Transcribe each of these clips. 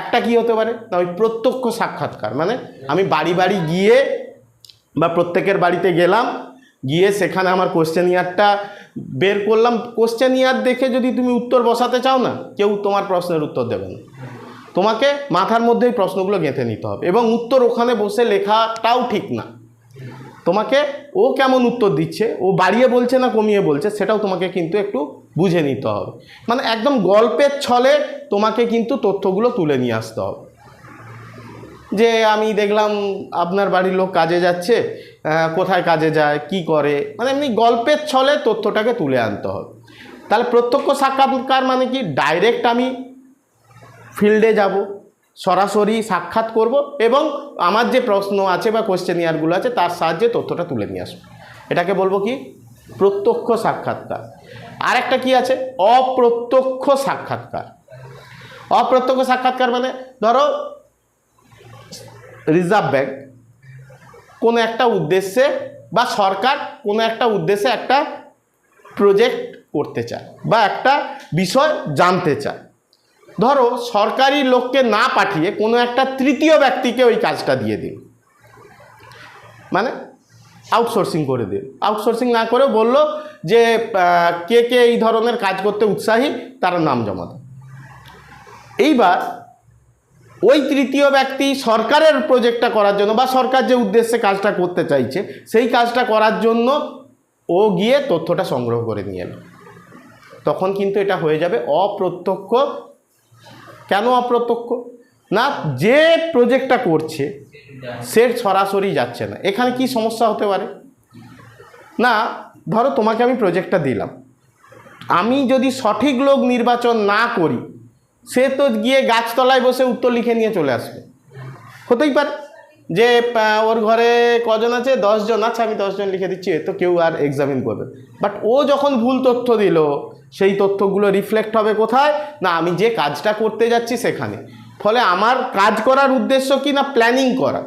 একটা কি হতে পারে? না ওই প্রত্যক্ষ সাক্ষাৎকার মানে আমি বাড়ি বাড়ি গিয়ে বা প্রত্যেকের বাড়িতে গেলাম, গিয়ে সেখানে আমার কোশ্চেন ইয়ারটা বের করলাম। কোশ্চেন ইয়ার দেখে যদি তুমি উত্তর বসাতে চাও না, কেউ তোমার প্রশ্নের উত্তর দেবে না। তোমাকে মাথার মধ্যেই প্রশ্নগুলো গেঁথে নিতে হবে এবং উত্তর ওখানে বসে লেখাটাও ঠিক না। তোমাকে ও কেমন উত্তর দিচ্ছে, ও বাড়িয়ে বলছে না কমিয়ে বলছে, সেটাও তোমাকে কিন্তু একটু বুঝে নিতে হবে। মানে একদম গল্পের ছলে তোমাকে কিন্তু তথ্যগুলো তুলে নিয়ে আসতে হবে। যে আমি দেখলাম আপনার বাড়ির লোক কাজে যাচ্ছে কোথায় কাজে যায়, কি করে মানে এমনি গল্পের ছলে তথ্যটাকে তুলে আনতে হবে। তাহলে প্রত্যক্ষ সাক্ষাৎকার মানে কি? ডাইরেক্ট আমি ফিল্ডে যাব, সরাসরি সাক্ষাৎ করব এবং আমার যে প্রশ্ন আছে বা কোশ্চেনিয়ারগুলো আছে, তার সাহায্যে তথ্যটা তুলে নিয়ে আসব। এটাকে বলব কি? প্রত্যক্ষ সাক্ষাৎকার। আর একটা কি আছে? অপ্রত্যক্ষ সাক্ষাৎকার। অপ্রত্যক্ষ সাক্ষাৎকার মানে ধরো রিজার্ভ ব্যাংক কোনো একটা উদ্দেশ্যে বা সরকার কোনো একটা উদ্দেশ্যে একটা প্রজেক্ট করতে চায় বা একটা বিষয় জানতে চায়। ধরো, সরকারি লোককে না পাঠিয়ে কোনো একটা তৃতীয় ব্যক্তিকে ওই কাজটা দিয়ে দিন। মানে আউটসোর্সিং করে দিন। আউটসোর্সিং না করে বলল যে কে কে এই ধরনের কাজ করতে উৎসাহী, তারা নাম জমা দেয় এইবার ওই তৃতীয় ব্যক্তি সরকারের প্রজেক্টটা করার জন্য বা সরকার যে উদ্দেশ্যে কাজটা করতে চাইছে, সেই কাজটা করার জন্য ও গিয়ে তথ্যটা সংগ্রহ করে নিয়ে এলো। তখন কিন্তু এটা হয়ে যাবে অপ্রত্যক্ষ। কেন অপ্রত্যক্ষ? না, যে প্রজেক্টটা করছে, সে সরাসরি যাচ্ছে না। এখানে কি সমস্যা হতে পারে? না, ধরো তোমাকে আমি প্রজেক্টটা দিলাম। আমি যদি সঠিক লোক নির্বাচন না করি সে তো গিয়ে গাছতলায় বসে উত্তর লিখে নিয়ে চলে আসবে। হতেই পারে যে ওর ঘরে কজন আছে? দশজন। আছে আমি দশজন লিখে দিচ্ছি তো কেউ আর এক্সামিন করবে বাট ও যখন ভুল তথ্য দিল, সেই তথ্যগুলো রিফ্লেক্ট হবে কোথায়? না, আমি যে কাজটা করতে যাচ্ছি সেখানে। ফলে আমার কাজ করার উদ্দেশ্য কি না প্ল্যানিং করা?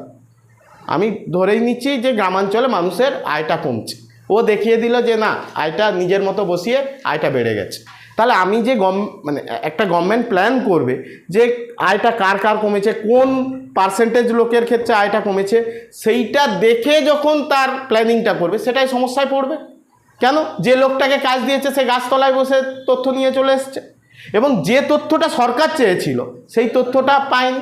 আমি ধরেই নিচ্ছি যে, গ্রামাঞ্চলে মানুষের আয়টা কমছে। ও দেখিয়ে দিল যে, না, আয়টা নিজের মতো বসিয়ে আয়টা বেড়ে গেছে। তাহলে আমি যে গম মানে একটা গভর্নমেন্ট প্ল্যান করবে যে আয়টা কার কার কমেছে, কোন পার্সেন্টেজ লোকের ক্ষেত্রে আয়টা কমেছে, সেইটা দেখে যখন তার প্ল্যানিংটা করবে, সেটাই সমস্যায় পড়বে। কেন? যে লোকটাকে কাজ দিয়েছে, সে গাছতলায় বসে তথ্য নিয়ে চলে এসছে। এবং যে তথ্যটা সরকার চেয়েছিল, সেই তথ্যটা পায়নি।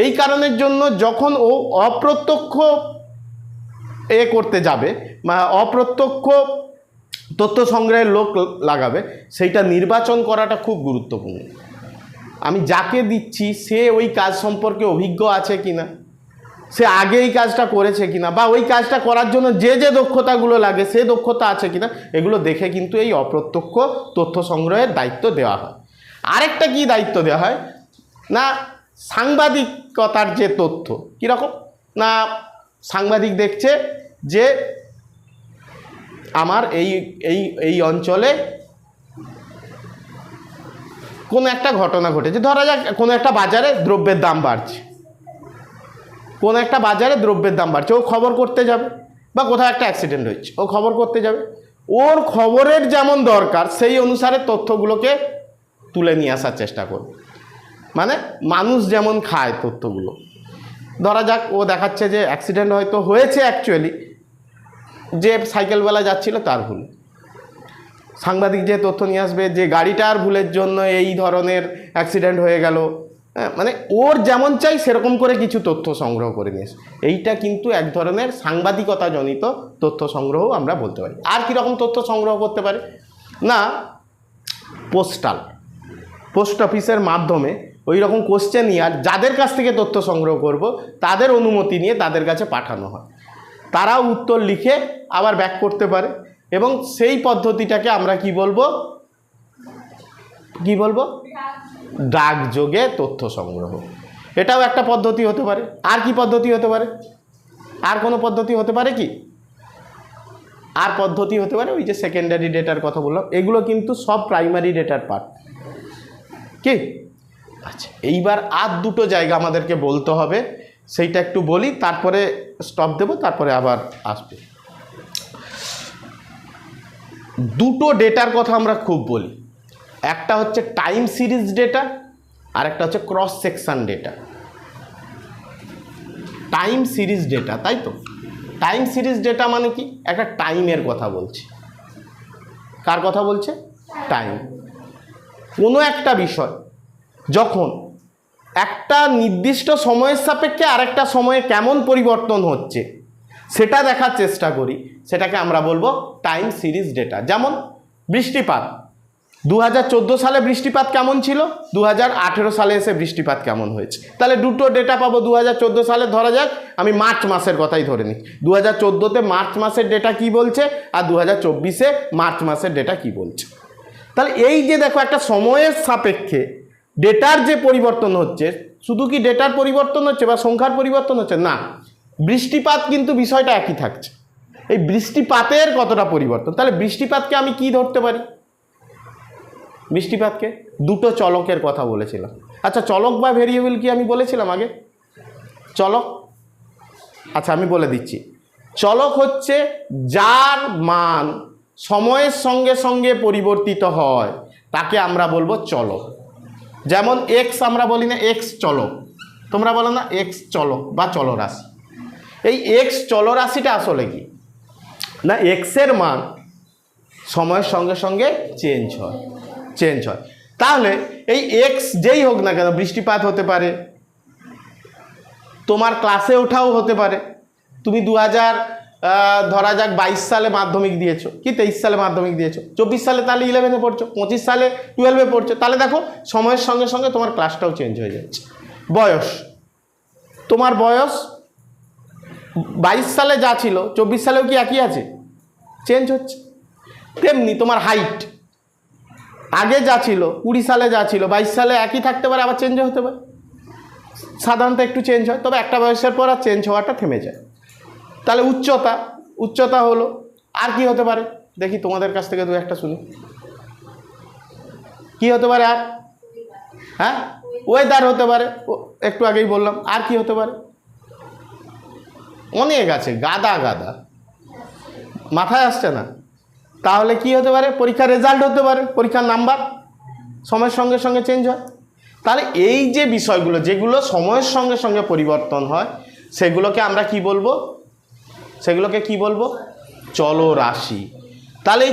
এই কারণের জন্য যখন ও অপ্রত্যক্ষ এ করতে যাবে অপ্রত্যক্ষ তথ্য সংগ্রহের লোক লাগাবে, সেইটা নির্বাচন করাটা খুব গুরুত্বপূর্ণ। আমি যাকে দিচ্ছি, সে ওই কাজ সম্পর্কে অভিজ্ঞ আছে কিনা, সে আগে এই কাজটা করেছে কিনা, বা ওই কাজটা করার জন্য যে যে দক্ষতাগুলো লাগে, সে দক্ষতা আছে কিনা, এগুলো দেখে কিন্তু এই অপ্রত্যক্ষ তথ্য সংগ্রহের দায়িত্ব দেওয়া হয়। আরেকটা কি দায়িত্ব দেওয়া হয়? না, সাংবাদিকতার যে তথ্য, কীরকম? না, সাংবাদিক দেখছে যে আমার এই এই এই অঞ্চলে কোনো একটা ঘটনা ঘটেছে। ধরা যাক, কোনো একটা বাজারে দ্রব্যের দাম বাড়ছে। কোনো একটা বাজারে দ্রব্যের দাম বাড়ছে। ও খবর করতে যাবে বা কোথাও একটা অ্যাক্সিডেন্ট হয়েছে, ও খবর করতে যাবে। ওর খবরের যেমন দরকার, সেই অনুসারে তথ্যগুলোকে তুলে নিয়ে আসার চেষ্টা করবে। মানে মানুষ যেমন খায় তথ্যগুলো। ধরা যাক, ও দেখাচ্ছে যে অ্যাক্সিডেন্ট হয়তো হয়েছে অ্যাকচুয়ালি যে সাইকেলবেলা যাচ্ছিল তার ভুল। সাংবাদিক যে তথ্য নিয়ে আসবে যে গাড়িটার ভুলের জন্য এই ধরনের অ্যাক্সিডেন্ট হয়ে গেল হ্যাঁ, মানে ওর যেমন চাই সেরকম করে কিছু তথ্য সংগ্রহ করে নিয়ে আসে। এইটা কিন্তু এক ধরনের সাংবাদিকতাজনিত তথ্য সংগ্রহ আমরা বলতে পারি। আর কীরকম তথ্য সংগ্রহ করতে পারে? না পোস্টাল পোস্ট অফিসের মাধ্যমে ওই রকম কোশ্চেন ইয়ার যাদের কাছ থেকে তথ্য সংগ্রহ করব তাদের অনুমতি নিয়ে তাদের কাছে পাঠানো হয়। তারাও উত্তর লিখে আবার ব্যাক করতে পারে। এবং সেই পদ্ধতিটাকে আমরা কি বলব? কি বলব? ডাকযোগে তথ্য সংগ্রহ। এটাও একটা পদ্ধতি হতে পারে। আর কি পদ্ধতি হতে পারে? আর কোনো পদ্ধতি হতে পারে কি? আর পদ্ধতি হতে পারে ওই যে সেকেন্ডারি ডেটার কথা বললাম। এগুলো কিন্তু সব প্রাইমারি ডেটার পার্ট কি? আচ্ছা এইবার আর দুটো জায়গা আমাদেরকে বলতে হবে। সেইটা একটু বলি, তারপরে স্টপ দেবো, তারপরে আবার আসবে। দুটো ডেটার কথা আমরা খুব বলি। একটা হচ্ছে টাইম সিরিজ ডেটা আর একটা হচ্ছে cross section data time series data তাই তো? টাইম সিরিজ ডেটা মানে কি? একটা টাইমের কথা বলছি। কার কথা বলছে? টাইম কোনো একটা বিষয় যখন একটা নির্দিষ্ট সময়ের সাপেক্ষে আরেকটা সময়ে কেমন পরিবর্তন হচ্ছে, সেটা দেখার চেষ্টা করি। সেটাকে আমরা বলব টাইম সিরিজ ডেটা যেমন বৃষ্টিপাত। দু হাজার চোদ্দ সালে বৃষ্টিপাত কেমন ছিল? দু হাজার আঠেরো সালে এসে বৃষ্টিপাত কেমন হয়েছে? তাহলে দুটো ডেটা পাবো দু হাজার চোদ্দ সালে, ধরা যাক, আমি মার্চ মাসের কথাই ধরে নিই। দু হাজার মার্চ মাসের ডেটা কি বলছে? আর দু হাজার মার্চ মাসের ডেটা কি বলছে? তাহলে এই যে দেখো একটা সময়ের সাপেক্ষে ডেটার যে পরিবর্তন হচ্ছে, শুধু কি ডেটার পরিবর্তন হচ্ছে বা সংখ্যার পরিবর্তন হচ্ছে? না, বৃষ্টিপাত কিন্তু বিষয়টা একই থাকছে। এই বৃষ্টিপাতের কতটা পরিবর্তন? তাহলে বৃষ্টিপাতকে আমি কি ধরতে পারি? বৃষ্টিপাতকে? দুটো চলকের কথা বলেছিলাম। আচ্ছা চলক বা ভেরিয়েবল কি আমি বলেছিলাম আগে? চলক? আচ্ছা আমি বলে দিচ্ছি। চলক হচ্ছে যার মান সময়ের সঙ্গে সঙ্গে পরিবর্তিত হয়, তাকে আমরা বলব চলক। যেমন এক্স আমরা বলি না এক্স চলো। তোমরা বলো না এক্স চলক বা চলরাশি। এই এক্স চলরাশিটা আসলে কি? না এক্সের মান সময়ের সঙ্গে সঙ্গে চেঞ্জ হয় চেঞ্জ হয়। তাহলে এই এক্স যেই হোক না কেন, বৃষ্টিপাত হতে পারে, তোমার ক্লাসে ওঠাও হতে পারে। তুমি দু হাজার ধরা যাক বাইশ সালে মাধ্যমিক দিয়েছ। কি তেইশ সালে মাধ্যমিক দিয়েছ? চব্বিশ সালে তাহলে ইলেভেনে পড়ছো, পঁচিশ সালে টুয়েলভে পড়ছো। তাহলে দেখো, সময়ের সঙ্গে সঙ্গে তোমার ক্লাসটাও চেঞ্জ হয়ে যাচ্ছে। বয়স। তোমার বয়স বাইশ সালে যা ছিল, চব্বিশ সালেও কি একই আছে? চেঞ্জ হচ্ছে। তেমনি তোমার হাইট আগে যা ছিল, কুড়ি সালে যা ছিল, বাইশ সালে একই থাকতে পারে, আবার চেঞ্জ হতে পারে। সাধারণত একটু চেঞ্জ হয়, তবে একটা বয়সের পর আর চেঞ্জ হওয়াটা থেমে যায়। তাহলে উচ্চতা উচ্চতা হলো, আর কি হতে পারে? দেখি তোমাদের কাছ থেকে দু একটা শুনি। কি হতে পারে আর? হ্যাঁ? ওয়েদার হতে পারে একটু আগেই বললাম, আর কি হতে পারে? অনেক আছে, গাদা গাদা। মাথায় আসছে না। তাহলে কি হতে পারে? পরীক্ষার রেজাল্ট হতে পারে, পরীক্ষার নাম্বার সময়ের সঙ্গে সঙ্গে চেঞ্জ হয়। তাহলে এই যে বিষয়গুলো, যেগুলো সময়ের সঙ্গে সঙ্গে পরিবর্তন হয়, সেগুলোকে আমরা কি বলব? সেগুলোকে কি বলব? চলরাশি। তাহলে এই